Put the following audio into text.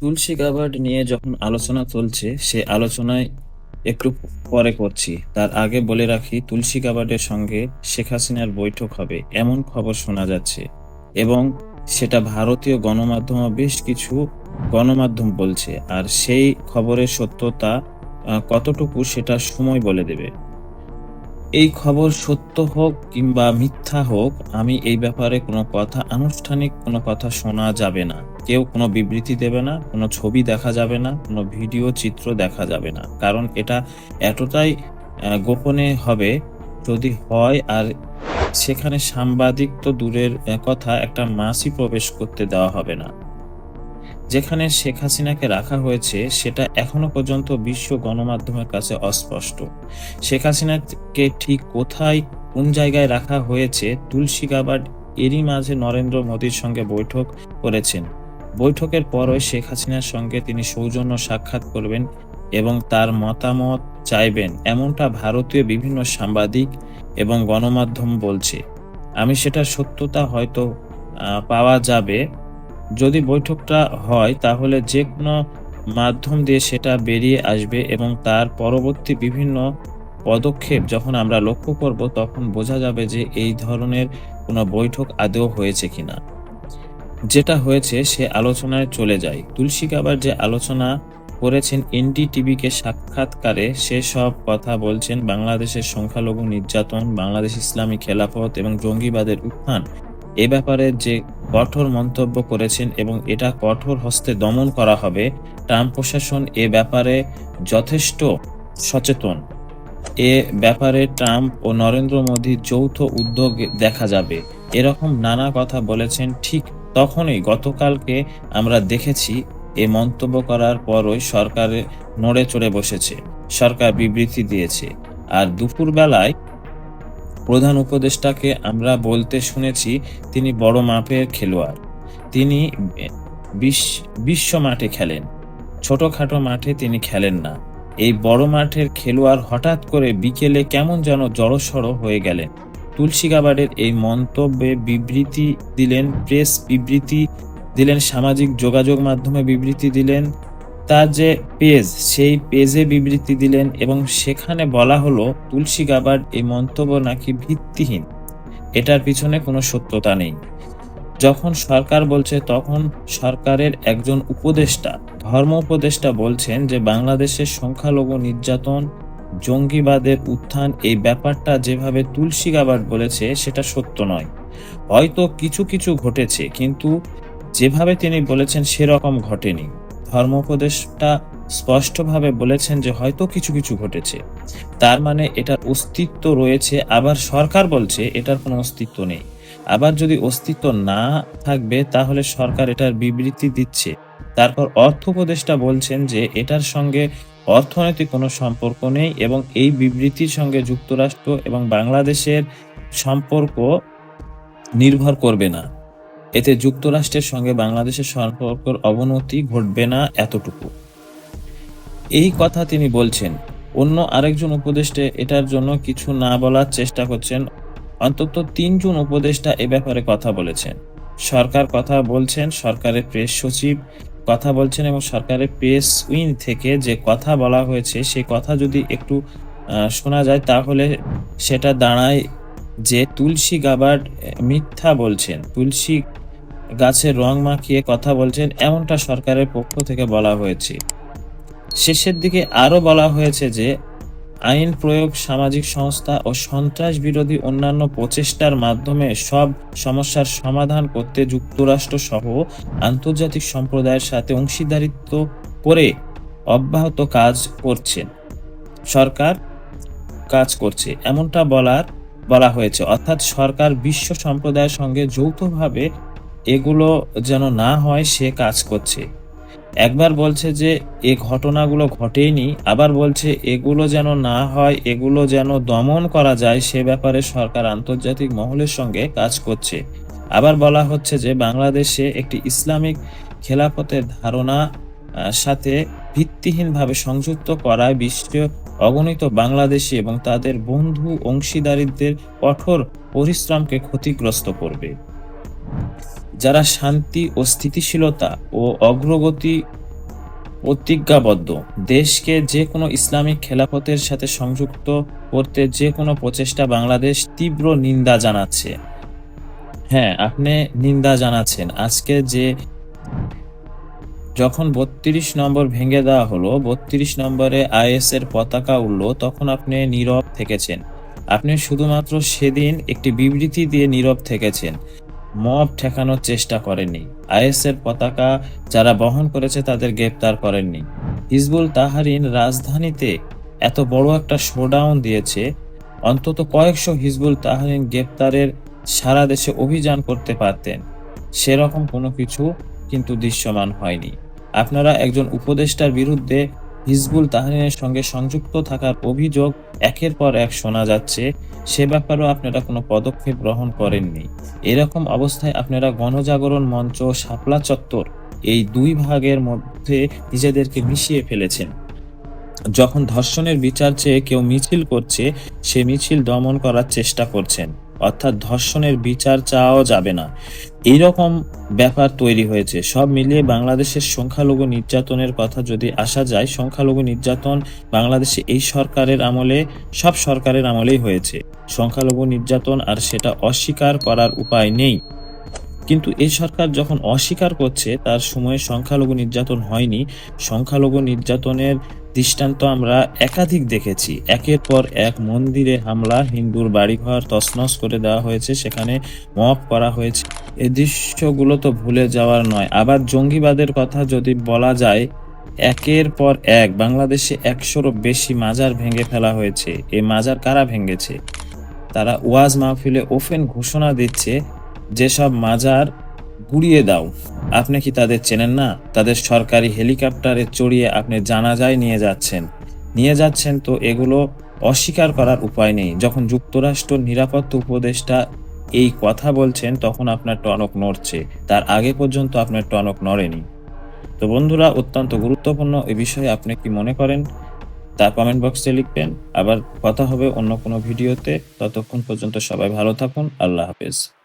তুলসী কাবাড নিয়ে যখন আলোচনা চলছে, সে আলোচনায় একটু পরে করছি তার আগে বলে রাখি, তুলসী কাবাডের সঙ্গে শেখ হাসিনার বৈঠক হবে, এমন খবর শোনা যাচ্ছে। এবং সেটা ভারতীয় গণমাধ্যম বেশ কিছু গণমাধ্যম বলছে, আর সেই খবরের সত্যতা কতটুকু সেটা সময় বলে দেবে। এই খবর সত্য হোক কিংবা মিথ্যা হোক, আমি এই ব্যাপারে কোনো কথা আনুষ্ঠানিক কোনো কথা শোনা যাবে না। কেউ কোনো বিবৃতি দেবে না, কোনো ছবি দেখা যাবে না, কোনো ভিডিও চিত্র দেখা যাবে না। কারণ এটা এতটাই গোপনে হবে, যদি হয় আর সেখানে সাংবাদিক তো দূরের কথা, একটা মাসই প্রবেশ করতে দেওয়া হবে না। যেখানে শেখ হাসিনাকে রাখা হয়েছে, সেটা এখনও পর্যন্ত বিশ্ব গণমাধ্যমের কাছে অস্পষ্ট। শেখ হাসিনাকে ঠিক কোথায়, কোন জায়গায় রাখা হয়েছে, তুলসী গাবাড এরই মাঝে নরেন্দ্র মোদীর সঙ্গে বৈঠক করেছেন। বৈঠকের পরই শেখ হাসিনার সঙ্গে তিনি সৌজন্য সাক্ষাৎ করবেন এবং তার মতামত চাইবেন, এমনটা ভারতীয় বিভিন্ন সাংবাদিক এবং গণমাধ্যম বলছে। আমি সেটার সত্যতা হয়তো পাওয়া যাবে যদি বৈঠকটা হয়, তাহলে যে কোনো মাধ্যম দিয়ে সেটা বেরিয়ে আসবে এবং তার পরবর্তী বিভিন্ন পদক্ষেপ যখন আমরা লক্ষ্য করব, তখন বোঝা যাবে যে এই ধরনের কোনো বৈঠক আদৌ হয়েছে কিনা। যেটা হয়েছে, সে আলোচনায় চলে যায়। তুলসী কাবার যে আলোচনা করেছেন এনডিটিভিকে সাক্ষাৎকারে সেসব কথা বলছেন, বাংলাদেশের সংখ্যালঘু নির্যাতন, বাংলাদেশ ইসলামী খেলাফত এবং জঙ্গিবাদের উত্থান। এ ব্যাপারে যে কঠোর মন্তব্য করেছেন এবং এটা কঠোর হস্তে দমন করা হবে, ট্রাম্প প্রশাসন এ ব্যাপারে যথেষ্ট সচেতন। এ ব্যাপারে ট্রাম্প ও নরেন্দ্র মোদীর যৌথ উদ্যোগ দেখা যাবে। এরকম নানা কথা বলেছেন, ঠিক তখনই গতকালকে আমরা দেখেছি এ মন্তব্য করার পরই সরকারে নড়ে চড়ে বসেছে। সরকার বিবৃতি দিয়েছে। আর দুপুরবেলায় প্রধান উপদেষ্টাকে আমরা বলতে শুনেছি, তিনি বড় মাপের খেলোয়াড়। তিনি বিশ্ব মাঠে খেলেন। ছোটখাটো মাঠে তিনি খেলেন না। এই বড় মাঠের খেলোয়াড় হঠাৎ করে বিকেলে কেমন যেন জড়সড় হয়ে গেলেন। তুলসী গাবাডের এই মন্তব্যে বিবৃতি দিলেন, প্রেস বিবৃতি দিলেন, সামাজিক যোগাযোগ মাধ্যমে বিবৃতি দিলেন তার যে পেজ, সেই পেজে বিবৃতি দিলেন এবং সেখানে বলা হলো, তুলসী গাবাড এই মন্তব্য নাকি ভিত্তিহীন? এটার পিছনে কোনো সত্যতা নেই। যখন সরকার বলছে, তখন সরকারের একজন উপদেষ্টা, ধর্ম উপদেষ্টা বলছেন যে বাংলাদেশের সংখ্যালঘু নির্যাতন, জঙ্গিবাদের উত্থান, এই ব্যাপারটা যেভাবে তুলসী গাবাড বলেছে, সেটা সত্য নয়। হয়তো কিছু কিছু ঘটেছে, কিন্তু যেভাবে তিনি বলেছেন, সেরকম ঘটেনি। ধর্ম উপদেষ্টা স্পষ্টভাবে বলেছেন যে হয়তো কিছু কিছু ঘটেছে। তার মানে এটার অস্তিত্ব রয়েছে। আবার সরকার বলছে এটার কোনো অস্তিত্ব নেই। আবার যদি অস্তিত্ব না থাকবে, তাহলে সরকার এটার বিবৃতি দিচ্ছে। তারপর অর্থ উপদেষ্টা বলছেন যে এটার সঙ্গে অর্থনৈতিক কোনো সম্পর্ক নেই এবং এই বিবৃতির সঙ্গে যুক্তরাষ্ট্র এবং বাংলাদেশের সম্পর্ক নির্ভর করবে না। এতে যুক্তরাষ্ট্রের সঙ্গে বাংলাদেশের সম্পর্কের অবনতি ঘটবে না এতটুকু। এই কথা তিনি বলছেন। অন্য আরেকজন উপদেষ্টা এটার জন্য কিছু না বলার চেষ্টা করছেন। অন্তত তিনজন উপদেষ্টা এ ব্যাপারে কথা বলেছেন। সরকার কথা বলছেন সরকারের প্রেস সচিব কথা বলছেন এবং সরকারের প্রেস উইং থেকে যে কথা বলা হয়েছে সেই কথা যদি একটু শোনা যায় তাহলে সেটা দাঁড়ায় যে তুলসী আহ, মিথ্যা বলছেন। তুলসী গাছের রং মাখিয়ে কথা বলছেন এমনটা সরকারের পক্ষ থেকে বলা হয়েছে। শেষের দিকে আরও বলা হয়েছে যে, আইন প্রয়োগ সামাজিক সংস্থা ও সন্ত্রাস বিরোধী অন্যান্য প্রচেষ্টার মাধ্যমে সব সমস্যার সমাধান করতে যুক্তরাষ্ট্র সহ আন্তর্জাতিক সম্প্রদায়ের সাথে অংশীদারিত্ব করে অব্যাহত কাজ করছেন। সরকার কাজ করছে, এমনটা বলার, বলা হয়েছে। অর্থাৎ সরকার বিশ্ব সম্প্রদায়ের সঙ্গে যৌথভাবে এগুলো যেন না হয় সে কাজ করছে। একবার বলছে যে, এ ঘটনাগুলো ঘটেনি আবার বলছে, এগুলো যেন না হয়, এগুলো যেন দমন করা যায়, সে ব্যাপারে সরকার আন্তর্জাতিক মহলের সঙ্গে কাজ করছে। আবার বলা হচ্ছে যে, বাংলাদেশে একটি ইসলামিক খেলাফতের ধারণা সাথে ভিত্তিহীনভাবে সংযুক্ত করায় বিশ্ব অগণিত বাংলাদেশি এবং তাদের বন্ধু অংশীদারিত্বের কঠোর পরিশ্রমকে ক্ষতিগ্রস্ত করবে। যারা শান্তি ও স্থিতিশীলতা ও অগ্রগতি প্রতিজ্ঞাবদ্ধ, দেশকে যে কোনো ইসলামিক খেলাফতের সাথে সংযুক্ত করতে যে কোনো প্রচেষ্টা বাংলাদেশ তীব্র নিন্দা জানাচ্ছে। হ্যাঁ আপনি নিন্দা জানাচ্ছেন। আজকে যে যখন বত্রিশ নম্বর ভেঙে দেওয়া হলো, বত্রিশ নম্বরে আইএস এর পতাকা উঠল তখন আপনি নীরব থেকেছেন। আপনি শুধুমাত্র সেদিন একটি বিবৃতি দিয়ে নীরব থেকেছেন। মব ঠেকানোর চেষ্টা করেননি। আইএস এর পতাকা যারা বহন করেছে তাদের গ্রেপ্তার করেননি। হিজবুল তাহারিন রাজধানীতে এত বড় একটা শোডাউন দিয়েছে, অন্তত কয়েকশো হিজবুল তাহারিন গ্রেপ্তারের সারা দেশে অভিযান করতে পারতেন। সেরকম কোনো কিছু কিন্তু দৃশ্যমান হয়নি। আপনারা একজন উপদেষ্টার বিরুদ্ধে হিজবুল তাহরিনের সঙ্গে সংযুক্ত থাকার অভিযোগ একের পর এক শোনা যাচ্ছে, সে ব্যাপারেও আপনারা কোনো পদক্ষেপ গ্রহণ করেননি। এরকম অবস্থায় আপনারা গণজাগরণ মঞ্চ, শাপলা চত্বর এই দুই ভাগের মধ্যে নিজেদেরকে মিশিয়ে ফেলেছেন। যখন ধর্ষণের বিচার চেয়ে কেউ মিছিল করছে, সে মিছিল দমন করার চেষ্টা করছেন। অর্থাৎ ধর্ষণের বিচার চাওয়া যাবে না। এইরকম ব্যাপার তৈরি হয়েছে। সব মিলিয়ে বাংলাদেশের সংখ্যালঘু নির্যাতনের কথা যদি আসা যায়, সংখ্যালঘু নির্যাতন বাংলাদেশে এই সরকারের আমলে, সব সরকারের আমলেই হয়েছে। সংখ্যালঘু নির্যাতন আর সেটা অস্বীকার করার উপায় নেই। কিন্তু এই সরকার যখন অস্বীকার করছে, তার সময়ে সংখ্যালঘু নির্যাতন হয়নি। সংখ্যালঘু নির্যাতনের দৃষ্টান্ত আমরা একাধিক দেখেছি। একের পর এক মন্দিরে হামলা, হিন্দুর বাড়িঘর তছনছ করে দেওয়া হয়েছে, সেখানে মপ করা হয়েছে। এ দৃশ্যগুলো তো ভুলে যাওয়ার নয়। আবার জঙ্গিবাদের কথা যদি বলা যায়, একের পর এক বাংলাদেশে একশোরও বেশি মাজার ভেঙে ফেলা হয়েছে। এ মাজার কারা ভেঙেছে? তারা ওয়াজ মাহফিলে ওফেন ঘোষণা দিচ্ছে যেসব মাজার গুড়িয়ে দাও। আপনি কি তাদের চেনেন না? তাদের সরকারি হেলিকপ্টারে চড়িয়ে আপনি জানাজায় নিয়ে যাচ্ছেন। নিয়ে যাচ্ছেন তো এগুলো অস্বীকার করার উপায় নেই। যখন যুক্তরাষ্ট্র নিরাপত্তা উপদেষ্টা এই কথা বলছেন, তখন আপনার টনক নড়ছে। তার আগে পর্যন্ত আপনার টনক নড়েনি। তো বন্ধুরা, অত্যন্ত গুরুত্বপূর্ণ এই বিষয়ে আপনি কি মনে করেন, তা কমেন্ট বক্সে লিখবেন। আবার কথা হবে অন্য কোনো ভিডিওতে। ততক্ষণ পর্যন্ত সবাই ভালো থাকুন। আল্লাহ হাফেজ।